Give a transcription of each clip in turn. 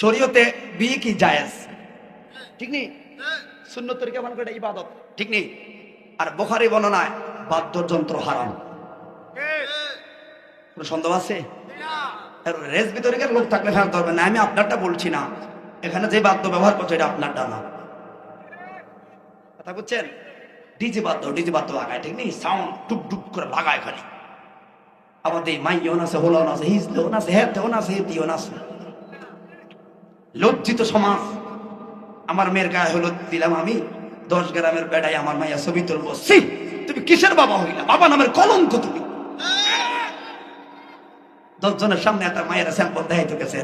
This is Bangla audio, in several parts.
শরীয়তে বিয়ে কি জায়েজ? ঠিক নেই? শূন্য তরিকা মানে এটা ইবাদত? ঠিক নেই। আর বোখারি বর্ণনায় বাদ্যযন্ত্র হারাম। কোনো সন্দেহ আছে? রেস বিতরিকের লোক থাকলে ফেরত ধরবে না আমি আপনারটা বলছি না। এখানে যে বাদ্য ব্যবহার করছে এটা আপনারটা না। কথা বুঝছেন? ডিজে বাদ্য ডিজে বাদ্য লাগায় ঠিক নেই? সাউন্ড টুক টুক করে লাগায় খালি। আমাদের মাইয়ন আছে হোলন আছে হিজলেও আছে হেতেও আছে হেতিও আছে লজ্জিত সমাজ। আমার মেয়ের গায়ে হলো দিলাম আমি দশ গ্রামের বেড়াই আমার মাইয়া ছবি তুলবো। সি তুমি কিসের বাবা হইলা? বাবা নামের কলঙ্ক তুমি। দশ জনের সামনে একটা মায়ের স্যাম্পল দেখাই তো গেছে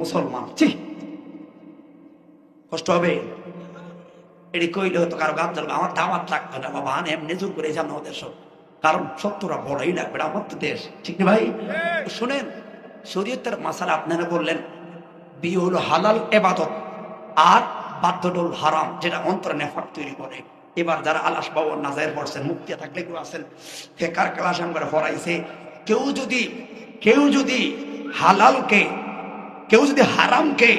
মুসলমান ছি। কষ্ট হবে। এটি কইলে হতো কারও গাছ জ্বালবে আমার দাওয়াত লাগবে না বাবা আন এমনি জোর করে যান আমাদের সব। কারণ সত্যরা বড়ই লাগবে না আমার তো দেশ। ঠিক না ভাই? শুনেন শরীয়তের মাসালা আপনারা বললেন বিয়ে হলো হালাল এবাদত আর বাধ্যডোল হারাম, যেটা অন্তরে নেফাক তৈরি করে। এবার যারা আলাস বাবু নাজায়ের পড়ছেন মুক্তি থাকলে কেউ আছেন, ফেকার ক্লাস আমরা পড়াইছে। কেউ যদি কেউ যদি হালালকে, কেউ যদি হারামকে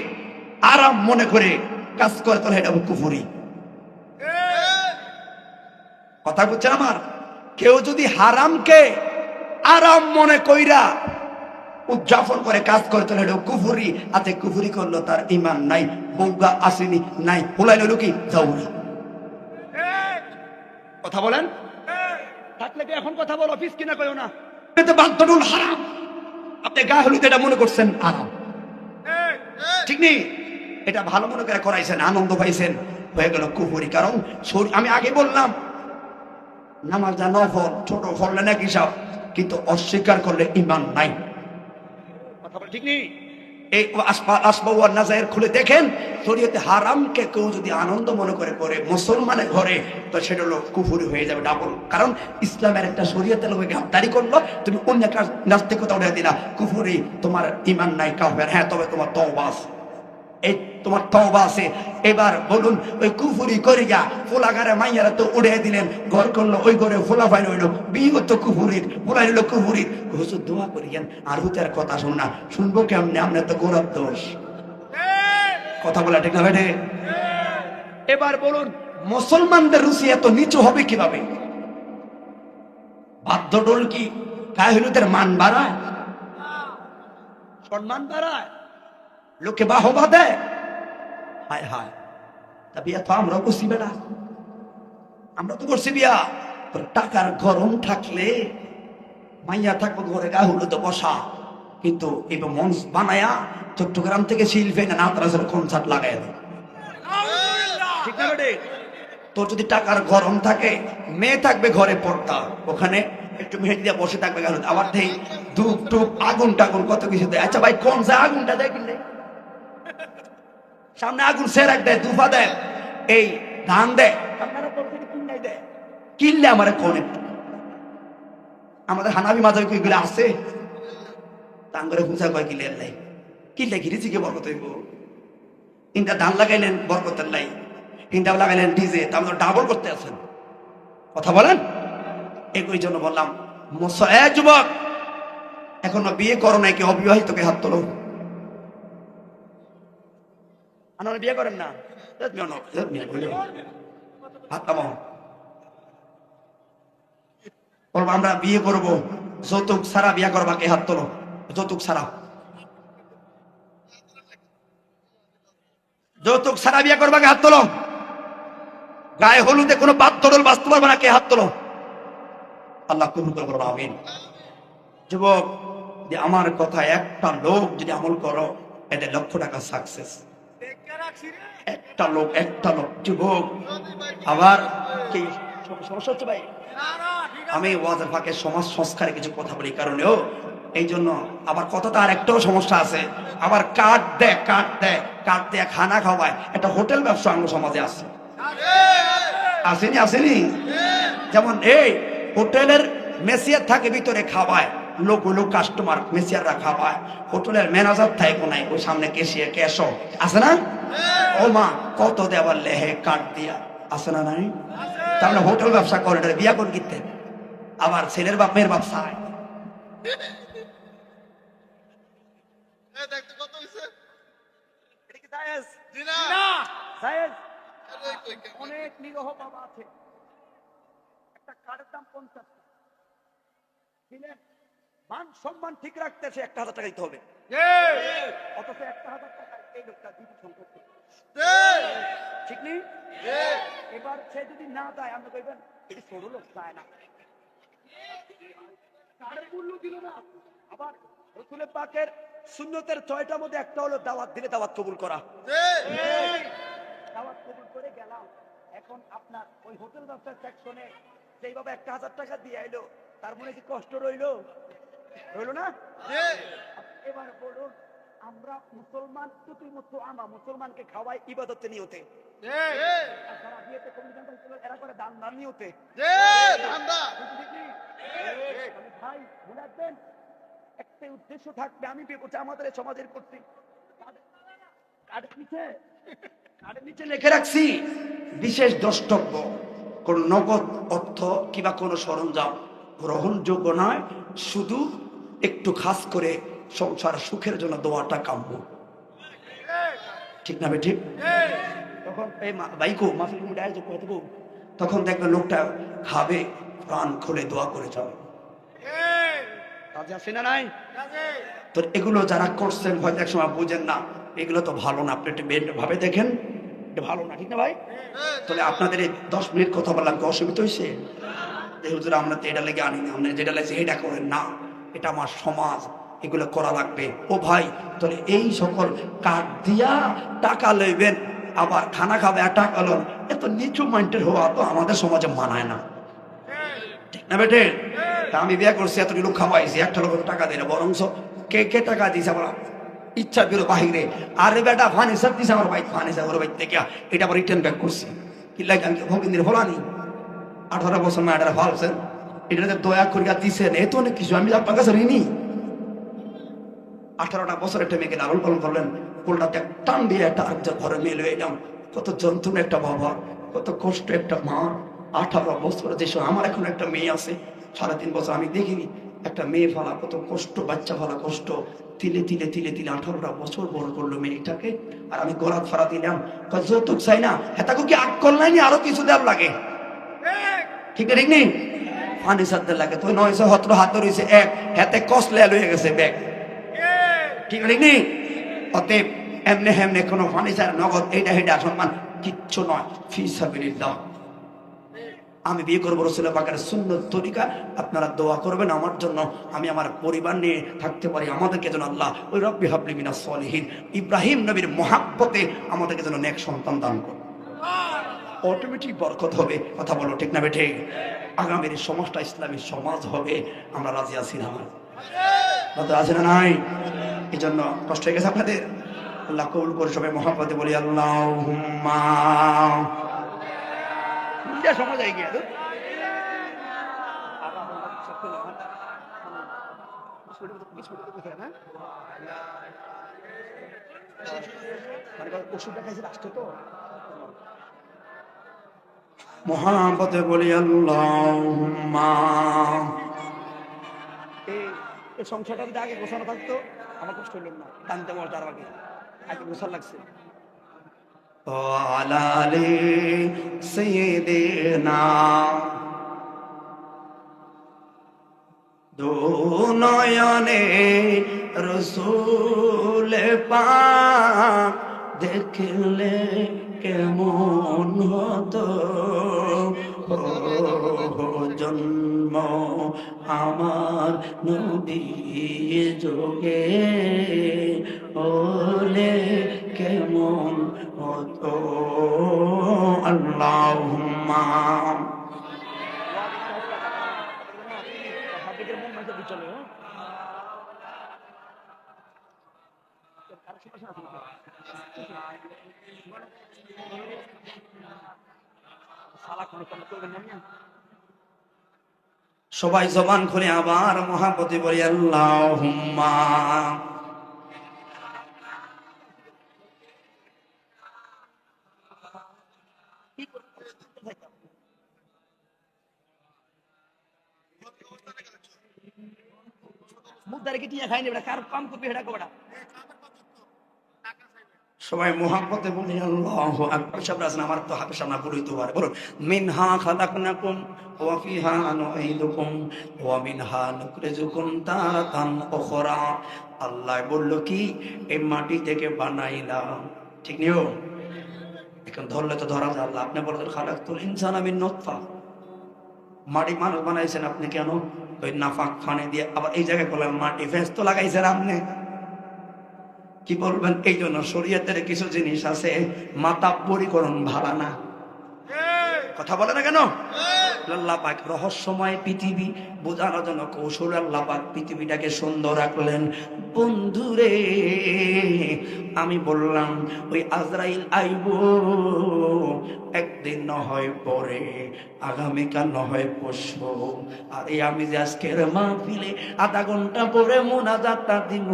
আরাম মনে করে কাজ করে, তাহলে এটা কুফুরি। কথা বুঝছেন আমার? কেউ যদি হারামকে আরাম মনে কইরা উদযাপন করে কাজ করে তাহলে এটা কুফুরি আতে কুফুরি করল তার ইমান নাই বৌগা আসেনি নাই হোলাই লইল কি? যাউরি কথা বলেন। থাকলে কি এখন কথা বল অফিস কিনা কইও না। এটা বাধ্যডুল হারাম। আপনি গায়ে হলুদ এটা মনে করছেন আরাম ঠিক নেই? এটা ভালো মনে করে করাইছেন আনন্দ পাইছেন। হয়ে গেল কুফুরি কারণ আমি আগে বললাম নামাজ যা নফল ছোট ফল নাকি সব কিন্তু অস্বীকার করলে ইমান নাই। ঠিক নেই? এই খুলে দেখেন, শরীয়তে হারামকে কেউ যদি আনন্দ মনে করে পড়ে মুসলমানের ঘরে, তো সেটা হলো কুফুরি হয়ে যাবে, ডাবল। কারণ ইসলামের একটা শরীয়তে করল, তুমি অন্য একটা নাস্তিকতা উঠে দিলা। কুফুরি, তোমার ইমান নাই কাউ হ্যাঁ তবে তোমার তওবা আছে। এই তোমার তওবা আছে। এবার বলুন, ওই কুফুরি করে গা ফোলাগারে মাইয়ারা তো উড়ে দিলেন, ঘর করল, ওই ঘরে ফোলা ফাইল হইল, বিয়ে তো কুফুরির, ফোলাই হইল কুফুরির। হুজুর দোয়া করিয়েন, আর হুতের কথা শুন না, শুনব কেমনে আপনি তো গোড়ার দোষ। কথা বলা ঠিক না বেটে এবার বলুন, মুসলমানদের রুচি এত নিচু হবে কীভাবে? বাধ্যডোল কি গায়ে হলুদের মান বাড়ায়? সম্মান বাড়ায়? লোকে বাহবা দেয় হায় হায় তা বিয়া তো আমরা করছি বেটা আমরা তো করছি বিয়া টাকার গরম থাকলে মাইয়া থাকব ঘরে গা হলো তো বসা কিন্তু এবার মঞ্চ বানায়া চট্টগ্রাম থেকে শিল্পে না নাতরাজের কনসার্ট লাগাই দেয় ঠিক না তোর যদি টাকার গরম থাকে মেয়ে থাকবে ঘরে পড়তা ওখানে একটু মেহেদি দিয়ে বসে থাকবে আবার দেই ধূপ টুপ আগুন টাগুন কত কিছু দেয় আচ্ছা ভাই কোন আগুনটা দেয় কিনলে সামনে আগুন সেরাক দেয় দুফা দেয় এই ধান দেয়। আপনারা কিনলাই দেয়? কিনলে আমার কোন? আমাদের হানাবি মাজার কইগুলো আছে তাঙ্গরে হুঁচা কয় কিলে লাই কিনলে ঘিরেছি কে বরকত হইব? তিনটা ধান লাগাইলেন বরকতের লাই তিনটা লাগাইলেন ডিজে তার ডাবল করতে আছেন। কথা বলেন? একই জন্য বললাম এ যুবক এখনও বিয়ে করো নাই কি অবিবাহিতকে হাত তোলো। আপনারা বিয়ে করেন না। আমরা বিয়ে করব। যৌতুক ছাড়া বিয়ে করবা কে? হাত তোলো। যৌতুক ছাড়া। যৌতুক ছাড়া বিয়ে করবা কে? হাত তোলো। গায়ে হলুদে কোনো বাধ্যরল বাঁচতে পারবে না কে? হাত তোলো। আল্লাহ কবুল করে বলো আমিন। যুবক আমার কথা একটা লোক যদি আমল করো এতে লক্ষ টাকা সাকসেস একটা লোক একটা লোক যুবক। আবার কি? সমস্যা হচ্ছে ভাই? আমি ওয়াজের ফাঁকে সমাজ সংস্কারে কিছু কথা বলি কারণেও এই জন্য আবার কথাটা আর একটাও সমস্যা আছে। আবার কাঠ দেয় কাঠ দেয় কাঠ দেয় খানা খাওয়ায়। একটা হোটেল ব্যবসা আমার সমাজে আছে। আসেনি আসেনি? যেমন এই হোটেলের মেসিয়ার থাকে ভিতরে খাওয়ায়। লোক লোক কাস্টমার মেসিয়াররা খাওয়ায় হোটেলের ম্যানেজার থাকে কোনায় ওই সামনে কেশিয়ার ক্যাশো আছে না? ও মা কত দেওয়ার লেহে কাঠ দিয়া। আছে না নাই? তাহলে হোটেল ব্যবসা করে বিয়া করে কিনতে আবার ছেলের বাপ মেয়ের বাপ চায় অনেক নিরহ বাবা আছে। একটা কার্ডের দাম পঞ্চাশ। মান সম্মান ঠিক রাখতে সে একটা হাজার টাকা দিতে হবে। অথচ একটা হাজার টাকা এই লোকটা সংকট ঠিক নেই? এবার সে যদি না দেয় আপনি কইবেন এটি ছোট লোক চায় না। কার্ডের মূল্য দিল না। আবার রসুলের পাকের শূন্যতের ছয়টার মধ্যে একটা হলো দাওয়াত দিলে দাওয়াত কবুল করা। দাওয়াত কবুল করে গেলাম। এখন আপনার ওই হোটেল ব্যবসার সেকশনে সেইভাবে একটা হাজার টাকা দিয়ে এলো তার মনে কি কষ্ট রইল? রইল না? এবার বলুন আমরা মুসলমান মতো মুসলমানকে খাওয়াই ইবাদতে নিয়তে। আর যারা বিয়েতে কমিশন এরা করে দান দান নিয়তে। ভাই মনে রাখবেন একটাই উদ্দেশ্য থাকবে আমি আমাদের সমাজের করছি কার্ডের নিচে কার্ডের নিচে লিখে রাখছি বিশেষ দ্রষ্টব্য কোন নগদ অর্থ কিংবা কোনো সরঞ্জাম গ্রহণযোগ্য নয়, শুধু একটু খাস করে সংসার সুখের জন্য দোয়াটা কাম্য। ঠিক না বে ঠিক তখন এই বাইকো মাফি তুমি যোগ তখন দেখবে লোকটা খাবে, প্রাণ খুলে দোয়া করে যাবে। না নাই? তো এগুলো যারা করছেন, হয়তো এক সময় বুঝেন না, এগুলো তো ভালো না। আপনি একটু ভাবে দেখেন, এটা ভালো না, ঠিক না ভাই? তাহলে আপনাদের এই দশ মিনিট কথা বললাম কি অসুবিধা হয়েছে? হুজুর, আমরা তো এটা লেগে আনি না আমরা যেটা লেগেছে এটা করেন। না, এটা আমার সমাজ, এগুলো করা লাগবে। ও ভাই, তাহলে এই সকল কাঠ দিয়া টাকা লইবেন, আবার খানা খাবে, আর টাকা লোন, এত নিচু মাইন্ডের হওয়া তো আমাদের সমাজে মানায় না। ঠিক না বেটে আমি বিয়ে করছি এত লোক খাওয়াইছি, একটা লোক টাকা দেয় না বরং কে কে টাকা দিয়েছে আমার ইচ্ছা বেরো বাহিরে? আরে বেটা, ফার্নিচার দিছে আমার ভাই, ফার্নিচার ওর ভাই থেকে, এটা আবার রিটার্ন ব্যাক করছি। কি লাগে আমি ভগিন্দির ফলানি? আঠারো বছর মেয়েটারা ভাবছেন এটা দয়া করিয়া দিছেন এ তো অনেক কিছু। আমি আপনার কাছে ঋণী। আঠারোটা বছর একটা মেয়েকে লালন পালন করলেন। কোলটাতে টান দিয়ে একটা আরেকজন ঘরে মেয়ে লয়ে এলাম। কত যন্ত্রণা একটা বাবা, কত কষ্ট একটা মা। আঠারো বছর যে সময় আমার এখন একটা মেয়ে আছে, সাড়ে তিন বছর আমি দেখিনি। একটা মেয়ে ফালা কত কষ্ট, বাচ্চা ফালা কষ্ট। তিলে তিলে তিলে তিলে আঠারোটা বছর বড় করল মেয়েটাকে। আর আমি গলাত ফাড়া দিলাম। যৌতুক চাই না। হেতাকে কি আট করলাইনি? আরও কিছু দেব লাগে। ঠিক ঠিক নেই? পানি সাথে লাগে তো নয়শো সতেরো হাত রয়েছে, এক। হাতে কসলে হয়ে গেছে, ব্যাগ। ঠিক ঠিক নেই? অতএব এমনি হেমনে কোনো ফার্নিচার নগদ এইটা হেটা সম্মান কিচ্ছু নয়। ফি সাবিলিল্লাহ। আমি বিয়ে করব রসুল পাকের সুন্দর তরিকা, আপনারা দোয়া করবেন আমার জন্য। আমি আমার পরিবার নিয়ে থাকতে পারি, আমাদেরকে যেন আল্লাহ ওই রব্বি হাবলি মিনা সলিহীন। ইব্রাহিম নবীর মহাব্বতে আমাদেরকে যেন নেক সন্তান দান করুন। অটোমেটিক বরকত হবে। কথা বলো ঠিক না বেঠে? আগামীর সমাজটা ইসলামী সমাজ হবে। আমরা রাজি আছি না আমার। রাজি আছে না নাই? এই জন্য কষ্ট হয়ে গেছে আপনাদের? আল্লাহ কবুল করে সবাই মহাপদে বলি আল্লাহ সমাজ হয়ে গিয়ে ওষুধটা খাইছে রাষ্ট্র তো? মহাপদে বলি এই সংসারটা যদি আগে গোছানো থাকতো আমার কষ্ট হইল না। টানতে মজার আগে। আগে গোছার লাগছে। আলালে সৈয়দেনা দো নয়নে রসুল পাক দেখলে কেমন হতো? জন্ম আমার নদী যোগে। ওলে কেমন হতো? আল্লাহ। সবাই জবান খুলে আবার মহাপতি বলি আল্লাহ মুখ কি টিয়া খাইনি কার কাম করবে হেডা কোটা সবাই মোহাম্মতে বলি আল্লাহ আকবার। সব আছেন আমার তো হাতের সামনে বলি তো বলুন, মিনহা খালাকনাকুম, ওয়া ফিহা ওয়া মিনহা নুখরিজুকুম তারাতান উখরা। আল্লাহ বলল কি? এই মাটি থেকে বানাইলাম। ঠিক নিও? এখন ধরলে তো ধরা যায় আল্লাহ আপনি বলতেন খালাকতুল ইনসান আমি নতফা। মাটি মানুষ বানাইছেন আপনি কেন? ওই নাফাক ফানে দিয়ে আবার এই জায়গায় বললেন, মাটি ফেস লাগাইছেন আপনি। কি বলবেন? এই জন্য শরীয়তের কিছু জিনিস আছে মাতা পরিকরণ ভাড়া না। কথা বলে না কেন? আল্লাহ রহস্যময় পৃথিবী বোঝানোর জন্য কৌশল আল্লাহ পাক পৃথিবীটাকে সুন্দর রাখলেন। বন্ধুরে আমি বললাম, ওই আজরাইল আইব। একদিন না হয় পরে আগামীকাল না হয় পরশু আর এই আমি যে আজকের মাহফিলে আধা ঘণ্টা পরে মোনাজাতটা দিব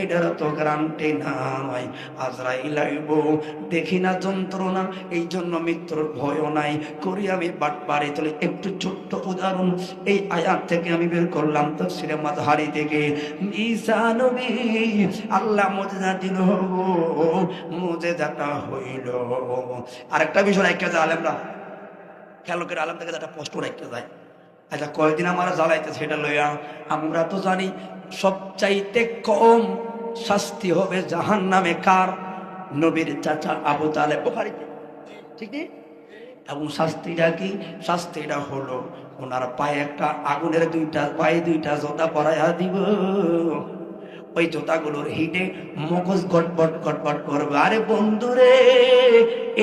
এটার তো গ্রান্টি নাই। আজরাইল আইব। দেখি না যন্ত্রণা, এই জন্য মৃত্যুর ভয়ও নাই। করি আমি বাট বাড়ি তুলে একটু ছোট্ট উদাহরণ, এই আয়াত থেকে আমি বের করলাম তো সিনেমা হারি থেকে আল্লাহ মজেজা দিল মজেজাটা হইল। আরেকটা বিষয় রাখতে যায় আলেমরা। খেলোকের আলেম থেকে একটা পোস্ট রাখতে যায়। আচ্ছা কয়দিন আমার জ্বালাইতে সেটা লইয়া? আমরা তো জানি সবচাইতে কম শাস্তি হবে জাহান নামে কার? নবীর চাচা আবু তালে বোখারিতে। ঠিক নেই এবং শাস্তিটা কি? শাস্তিটা হলো ওনার পায়ে একটা আগুনের দুইটা পায়ে দুইটা জোতা পরাইয়া দিব। ওই জোতাগুলোর হিটে মগজ গটবট গটবট করবে। আরে বন্ধুরে,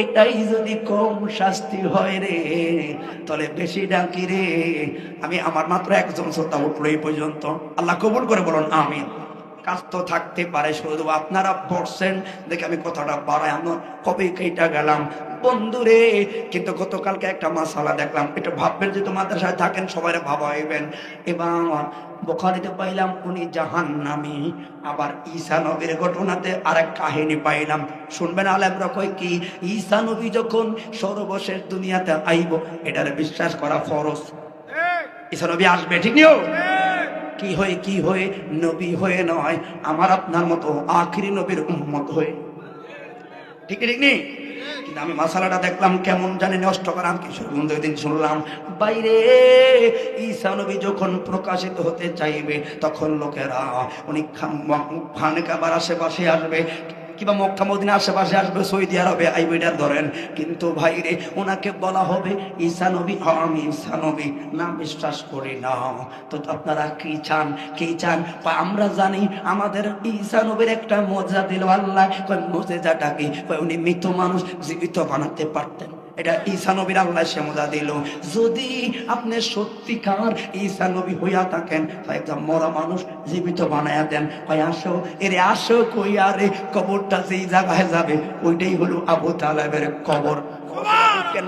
এটাই যদি কম শাস্তি হয় রে, তাহলে বেশি ডাকি রে। আমি আমার মাত্র একজন শ্রোতা উঠল এই পর্যন্ত। আল্লাহ কবুল করে বলুন, আমিন। কাজ তো থাকতে পারে শুধু আপনারা পড়ছেন। দেখে আমি কথাটা বাড়াই আমরা কবে কেটা গেলাম? বন্ধুরে কিন্তু গতকালকে একটা মাসালা দেখলাম। এটা ভাববেন যে তোমাদের সাথে থাকেন সবাই ভাবাইবেন। এবার বোখারিতে পাইলাম উনি জাহান নামি আবার ঈসা নবীর ঘটনাতে আরেক কাহিনী পাইলাম। শুনবেন আলেমরা কয় কি? ঈসা নবী যখন সর্বশেষ দুনিয়াতে আইব এটার বিশ্বাস করা ফরজ। ঈসা নবী আসবে ঠিক নিও কি হয়ে কি হয়ে? নবী হয়ে নয়, আমার আপনার মতো আখিরি নবীর উম্মত হয়ে। ঠিক ঠিক নেই কিন্তু আমি মশালাটা দেখলাম কেমন জানি নষ্ট করাম কিছু দিন শুনলাম। বাইরে ঈসা নবী যখন প্রকাশিত হতে চাইবে, তখন লোকেরা উনি খান কাবার আশেপাশে আসবে। কিংবা মক্কা মদিনা আশেপাশে আসবে, সৌদি আরবে আইবিটার ধরেন। কিন্তু ভাইরে, ওনাকে বলা হবে, ঈসা নবী, আমি ঈসা নবী, না বিশ্বাস করি না। তো আপনারা কি চান? কি চান? আমরা জানি আমাদের ঈসা নবীর একটা মজা দিল আল্লাহ। কয়, মজেজাটা কি? উনি মৃত মানুষ, জীবিত বানাতে পারতেন এটা ঈসা নবীর আল্লাহ শেমজা দিল। যদি আপনি সত্যিকার ঈসা নবী হইয়া থাকেন তো মরা মানুষ জীবিত বানায়া দেন। ভাই আসো এরে আসো কই আরে কবরটা যেই জায়গায় যাবে ওইটাই হলো আবু তালেবের কবর। কেন?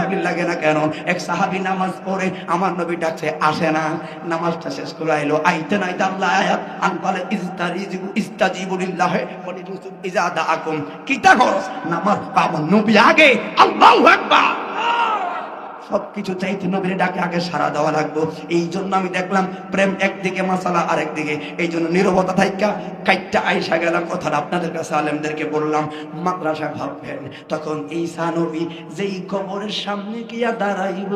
দলিল লাগে না কেন? এক সাহাবি নামাজ পড়ে, আমার নবী ডাকছে, আসে না। নামাজটা শেষ করে আইলো। আইতে নাই আল্লাহ আয়াত। আনকালে ইস্তাজিবু ইস্তাজিবুলিল্লাহ ওয়া লিরসুল ইজা দাআকুম কিতা নামাজ পাবো নবী আগে। আল্লাহু আকবার। সবকিছু চাইতে নবীর ডাকে আগে সারা দেওয়া লাগবো। এই জন্য আমি দেখলাম প্রেম একদিকে মাসালা আরেকদিকে। এই জন্য নিরবতা থাইকা কাইটটা আইসা গেলাম কথাটা আপনাদের কাছে আলেমদেরকে বললাম, মাদ্রাসা ভাববেন, তখন ঈসা নবী যেই কবরের সামনে গিয়া দাঁড়াইব,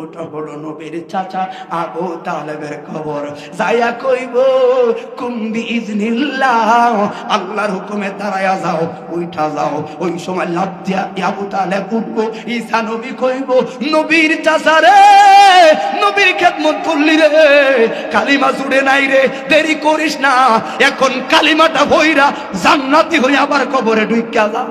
ওটা হলো নবীর চাচা আবু তালেবের কবর। যাইয়া কইব কুম্বি ইজনিল্লাহ আল্লাহর হুকুমে দাঁড়ায়া যাও, উইঠা যাও। ওই সময় লাভ দিয়া আবু তালেব উঠবো ঈসা নবী কইব নবীর চাচা রে নবীর খেদমত করলি রে। কালিমা জুড়ে নাই রে দেরি করিস না। এখন কালিমাটা হইরা জান্নাতি হয়ে আবার কবরে ঢুকা যা।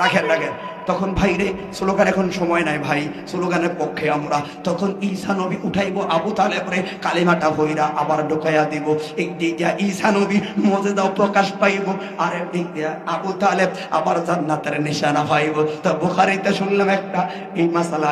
রাখেন রাখেন। তখন ভাই রে, স্লোগান এখন সময় নাই ভাই, স্লোগানের পক্ষে আমরা। তখন ঈসা নবী উঠাইব আবু তালে পরে কালিমাটা হইরা আবার ঢোকাইয়া দিব। এক দিক দিয়া ঈসা নবী মজেদাও প্রকাশ পাইব। আর একদিক দিয়া আবু তালেব আবার জান্নাতের নিশানা পাইব। তা বুখারিতে শুনলাম একটা, এই মাসালা